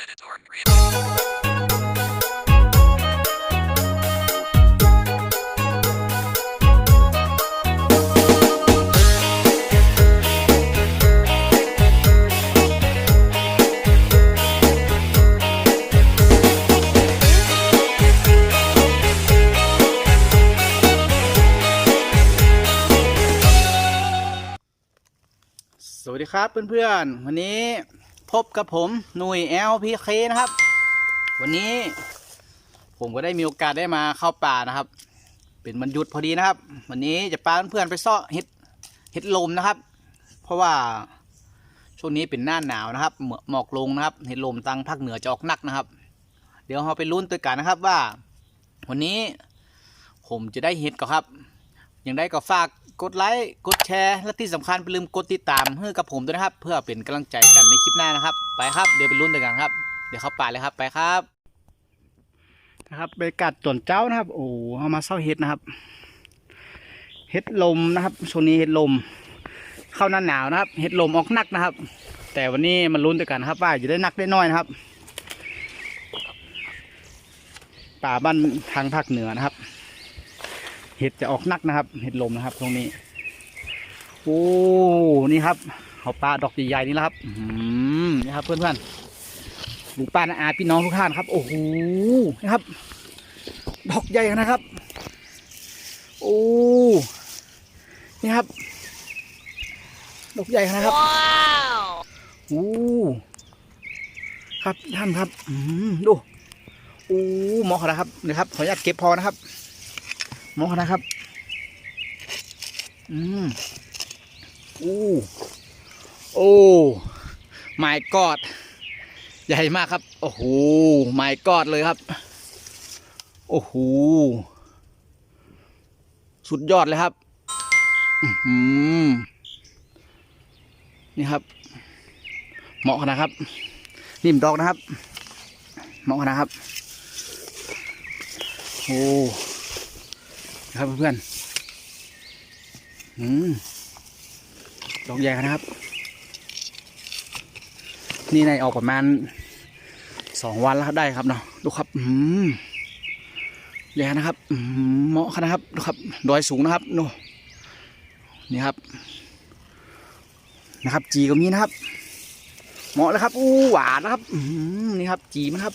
สวัสดีครับเพื่อนๆ วันนี้ พบกับผมหนุ่ย LPK นะครับ วันนี้ผมก็ได้มีโอกาสได้มาเข้าป่านะครับ เป็นมันหยุดพอดีนะครับ วันนี้จะพาเพื่อนๆไปซาะเห็ดเห็ดลมนะครับ เพราะว่าช่วงนี้เป็นหน้าหนาวนะครับหมมอกลงนะครับ เห็ดลมตังภาคเหนือจะออกหนักนะครับ เดี๋ยวเราไปลุ้นตัวกันนะครับว่า วันนี้ผมจะได้เห็ดก็ครับ อย่างได้ก็ฝาก กดไลค์กดแชร์ และที่สำคัญไปลืมกดติดตามเพื่อกับผมด้วยนะครับ เพื่อเป็นกำลังใจกันในคลิปหน้านะครับ ไปครับเดี๋ยวไปลุ้นด้วยกันครับ เดี๋ยวเข้าป่าเลยครับไปครับนะครับไปกัดตนเจ้านะครับ โอ้เอามาเศร้าเห็ดนะครับ เห็ดลมนะครับช่วงนี้เห็ดลม เข้าหน้าหนาวนะครับ เห็ดลมออกหนักนะครับ แต่วันนี้มาลุ้นด้วยกันครับ ว่าจะได้นักได้น้อยนะครับ ป่าบ้านทางภาคเหนือนะครับ เห็ดจะออกหนักนะครับ เห็ดลมนะครับ ตรงนี้ โอ้นี่ครับเขาปลาดอกใหญ่ๆนี่แหละครับอืมนี่ครับ เพื่อนๆลูกป้านาอาพี่น้องทุกท่านครับ โอ้โหนี่ครับ ดอกใหญ่นะครับ โอ้นี่ครับ ดอกใหญ่นะครับโอ้ครับท่านครับ อืมดูโอ้หมอขนาดครับเดี๋ยวครับขออนุญาตเก็บพอนะครับห มอนะครับ อืมโอ้โอ้ my god ใหญ่มากครับ โอ้โห my god เลยครับ โอ้โห สุดยอดเลยครับ อือนี่ครับ เหมาะนะครับ นิ่มดอกนะครับ เหมาะนะครับ โอ้ ครับเพื่อนอืมดอกใหญ่นะครับ นี่ในออกประมาณสองวันแล้วครับได้ครับเนาะดูครับอืมใหญ่นะครับเหมาะนะครับดูครับดอยสูงนะครับนู่นี่ครับ นะครับ จีก็มีนะครับ เหมาะเลยครับอู้หวานนะครับอืมนี่ครับ จีมันครับ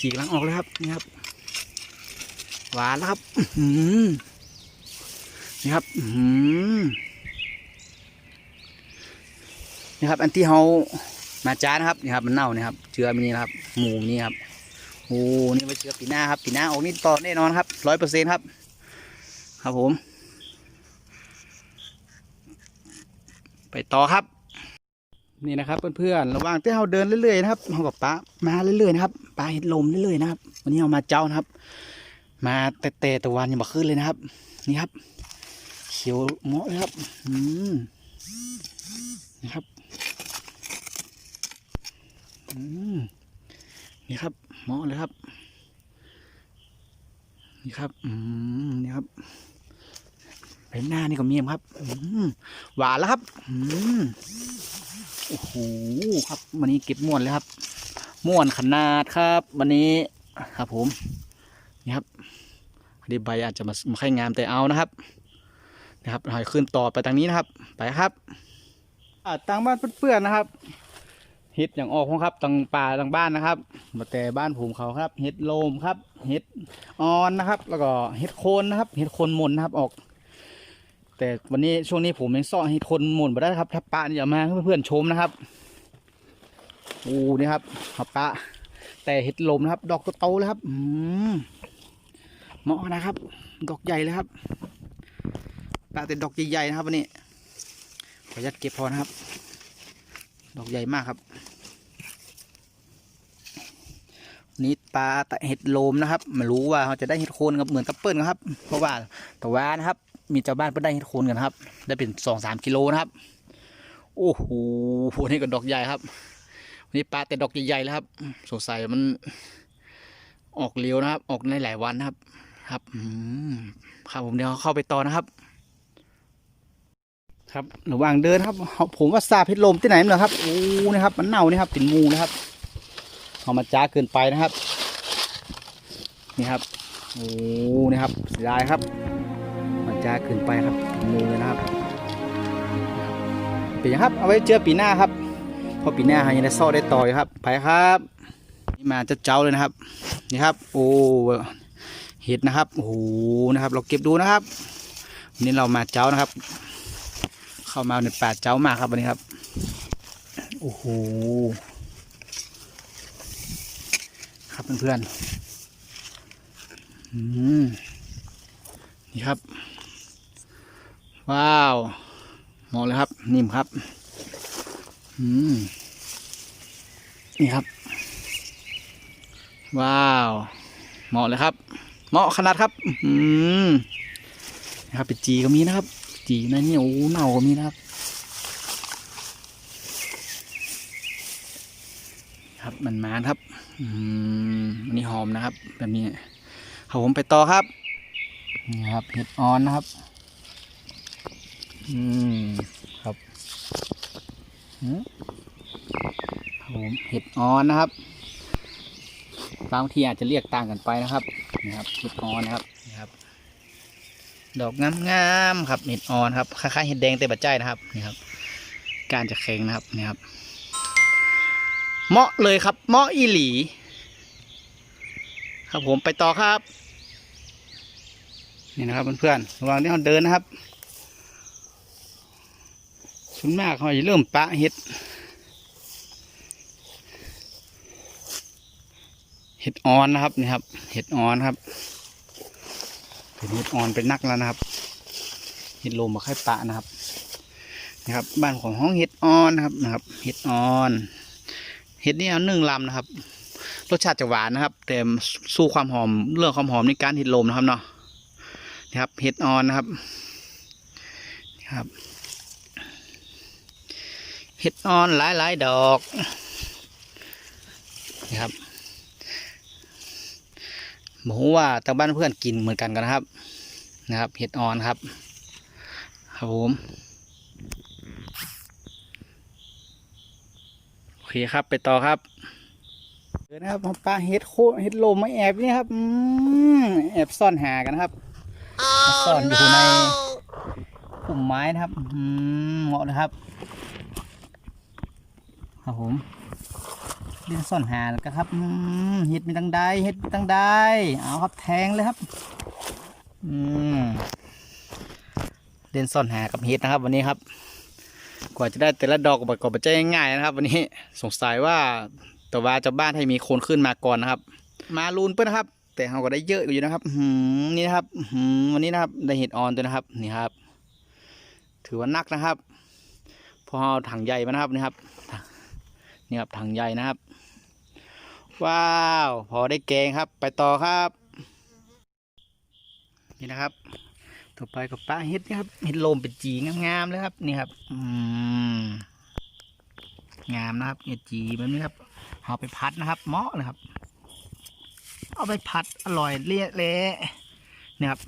จีกำลังออกเลยครับนี่ครับ หวานแล้วครับนี่ครับนี่ครับ อันที่เขามาจ้านะครับนี่ครับ มันเน่านี่ครับ เชื้อมันนี่นะครับ หมูนี่ครับโอ้นี่ไว้เชื้อปีหน้าครับปีหน้าออกนี่ต่อแน่นอนครับร้อยเปอร์เซ็นต์ครับ ครับผม ไปต่อครับ นี่นะครับเพื่อนๆระหว่างที่เราเดินเรื่อยๆนะครับเรากับป้ามาเรื่อยๆนะครับปลาเห็ดลมเรื่อยๆนะครับวันนี้เรามาเจ้านะครับ มาแต่แต่ตะวันยังมาขึ้นเลยนะครับ นี่ครับ เขียวเหมาะเลยครับ อืมนี่ครับ อืมนี่ครับเหมาะเลยครับ นี่ครับ อืมนี่ครับไปหน้านี่ก็มีครับ อืมหวานแล้วครับ อืมโอ้โหครับ วันนี้เก็บม่วนเลยครับ ม่วนขนาดครับ วันนี้ครับผม นี่ครับอันนี้ใบอาจจะมาไม่ค่อยงามแต่เอานะครับนะครับเราขึ้นต่อไปทางนี้นะครับ ไปครับอ่างบ้านเพื่อนๆนะครับเห็ดอย่างออกของครับทางป่าทางบ้านนะครับ มาแต่บ้านผมเขาครับเห็ดโลมครับเห็ดออนนะครับ แล้วก็เห็ดโคนนะครับเห็ดโคนหมนนะครับออก แต่วันนี้ช่วงนี้ผมยังซ่อเห็ดโคนหมนมาได้ครับถ้าปะนี่อย่ามาเพื่อนๆชมนะครับโอ้นี่ครับครับปะแต่เห็ดลมนะครับ ดอกโตๆเลยครับ อืม เหมาะนะครับ ดอกใหญ่เลยครับปลาแต่ดอกใหญ่ๆนะครับวันนี้ขออนุญาตเก็บพอนะครับ ดอกใหญ่มากครับวันนี้ปลาตะเห็ดโลมนะครับไม่รู้ว่าเขาจะได้เห็ดโคนกับเหมือนกับเปิ้ลครับ เพราะว่าตะวันนะครับ มีเจ้าบ้านเพิ่งได้เห็ดโคนกันครับ ได้เป็นสองสามกิโลนะครับ โอ้โหนี่ก็ดอกใหญ่ครับวันนี้ปลาแต่ดอกใหญ่ๆแล้วครับ สงสัยมันออกเร็วนะครับ ออกในหลายวันนะครับ ครับครับผมเดี๋ยวเข้าไปต่อนะครับ ครับระหว่างเดินครับ ผมว่าซาเพชรลมที่ไหนเหรอครับโอ้นะครับ มันเน่านี่ครับเป็นงูนะครับเอามาจ้าเกินไปนะครับ นี่ครับโอ้นี่ครับเสียดายครับ มันจ้าเกินไปครับงูเลยนะครับป็นยังครับเอาไว้เจอปีหน้าครับเพราะปีหน้าเรายังได้ซ่อได้ต่อยครับไปครับ นี่มาจะเจ้าเลยนะครับ นี่ครับ โอ้ เห็ดนะครับโอ้โหนะครับ เราเก็บดูนะครับวันนี้เรามาเจ้านะครับ เข้ามาในป่าเจ้ามากครับวันนี้ครับโอ้โหครับเพื่อนๆนี่ครับ ว้าวมองเลยครับ นิ่มครับอืมนี่ครับ ว้าวเหมาะเลยครับ เหมาะขนาดครับ อืมนะครับเป็นจีก็มีนะครับ จีนะเนี่ยโอ้เน่าก็มีนะครับ ครับมันมาครับ อืมอันนี้หอมนะครับ แบบนี้ครับผมไปต่อครับนี่ครับเห็ดออนนะครับ อืมครับครับผมเห็ดออนนะครับบางทีอาจจะเรียกต่างกันไปนะครับ นี่ครับเห็ดออนนะครับนี่ครับ ดอกงามๆครับเห็ดออนครับคล้ายๆเห็ดแดงแต่บะใจนะครับนี่ครับ การจะแข็งนะครับนี่ครับเหมาะเลยครับเหมาะอีหลี ครับผมไปต่อครับนี่นะครับเพื่อนๆระหว่างที่เราเดินนะครับส่วนมากเขาจะเริ่มปะเห็ด ห็ดออนนะครับนี่ครับ เห็ดออนครับเป็นเห็ดออนเป็นนักแล้วนะครับ เห็ดลมมาค่อยปะนะครับนะครับ บ้านของห้องเห็ดออนนะครับนะครับ เห็ดออน เห็ดนี่เอาหนึ่งลำนะครับ รสชาติจะหวานนะครับ แต่สู้ความหอมเรื่องความหอมในการเห็ดลมนะครับเนาะนะครับ เห็ดออนนะครับนะครับเห็ดออนหลายๆดอกนะครับ บอกว่าทางบ้านเพื่อนกินเหมือนกันกันนะครับ นะครับ เห็ดออนครับ ครับผมโอเคครับไปต่อครับเดี๋ยวนะครับปลาเห็ดโคเห็ดลมมาแอบนี่ครับอแอบซ่อนหากันครับ ซ่อนอยู่ในปุ่มไม้นะครับอืมเหมาะเลยครับ ครับผม เล่นซ่อนหาแล้วครับอืมเห็ดมีตั้งใดเห็ดมีตั้งใดเอาครับแทงเลยครับอืมเล่นซ่อนหากับเห็ดนะครับ วันนี้ครับ กว่าจะได้แต่ละดอกก็ก็ไม่ใช่ง่ายนะครับ วันนี้สงสัยว่าแต่ว่าจ้าบ้านให้มีโคนขึ้นมาก่อนนะครับ มาลูนเพื่อนะครับ แต่เราก็ได้เยอะอยู่นะครับหือนี่นะครับหือวันนี้นะครับได้เห็ดออนตัวนะครับนี่ครับ ถือว่านักนะครับ พอถังใหญ่มานะครับนี่ครับ นี่ครับถังใหญ่นะครับ ว้าว พอได้แกงครับ ไปต่อครับ นี่นะครับ ต่อไปกับปลาเห็ดนะครับเห็ดโลมเป็นจีงามๆเลยครับ นี่ครับ อืมงามนะครับเห็ดจีแบบนี้ครับเอาไปพัดนะครับเหมาะนะครับ เอาไปพัดอร่อยเละเละนี่ครับ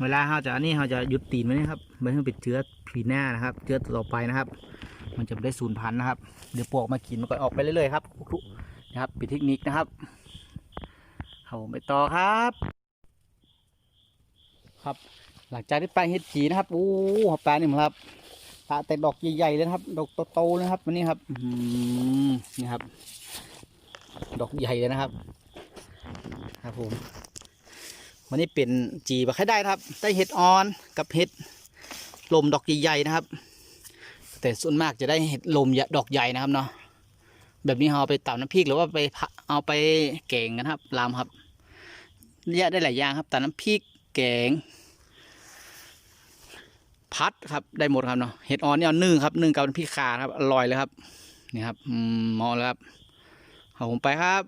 เวลาเราจะนนี้เราจะหยุดตีนไว้นะครับไม่ให้มันเป็นเชื้อผีหน้านะครับเชื้อต่อไปนะครับ มันจะไม่ได้สูญพันธุ์นะครับ เดี๋ยวปลวกมากินมันก็ออกไปเรื่อยๆครับนะครับป็นเทคนิคนะครับเอาผมไปต่อครับ ครับ หลังจากที่ปลาเห็ดจีนะครับโอ้ปลานี่มันครับปลาแต่ดอกใหญ่ๆเลยครับ ดอกโตๆนะครับวันนี้ครับนี่ครับ ดอกใหญ่เลยนะครับ ครับผมวันนี้เป็นจีบะไข่ได้ครับได้เห็ดออนกับเห็ดลมดอกใหญ่ๆนะครับ แต่ส่วนมากจะได้เห็ดลมดอกใหญ่นะครับเนาะแบบนี้เราเอาไปตำน้ำพริกหรือว่าไปเอาไปแกงกันครับลามครับเยอะได้หลายอย่างครับตำน้ำพริกแกง พัดครับได้หมดครับเนาะเห็ดอ่อนเนี่ยนึ่งครับนึ่งกับน้ำพริกขาครับอร่อยเลยครับนี่ครับมเหมอแล้วครับเอาผมไปครับ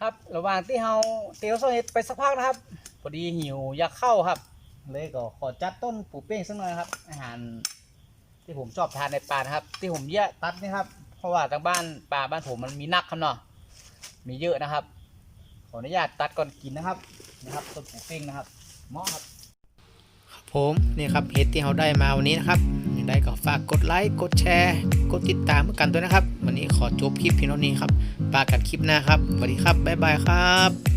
ครับระหว่างที่เราเตียวโซเห็ดไปสักพักนะครับพอดีหิวอยากเข้าครับ เลยก็ขอจัดต้นปูเป้งสักหน่อยครับ อาหาร ที่ผมชอบทานในป่านะครับ ที่ผมเยอะตัดนี่ครับ เพราะว่าทางบ้านป่าบ้านผมมันมีนักครับเนาะมีเยอะนะครับ ขออนุญาตตัดก่อนกินนะครับนะครับต้นปูเป้งนะครับเหมาะครับผมนี่ครับเห็ดที่เราได้มาวันนี้นะครับนี่ยังไงก็ฝากกดไลค์กดแชร์กดติดตามกันด้วยนะครับ วันนี้ขอจบคลิปเพียงเท่านี้ครับปากันคลิปหน้าครับสวัสดีครับบ๊ายบายครับ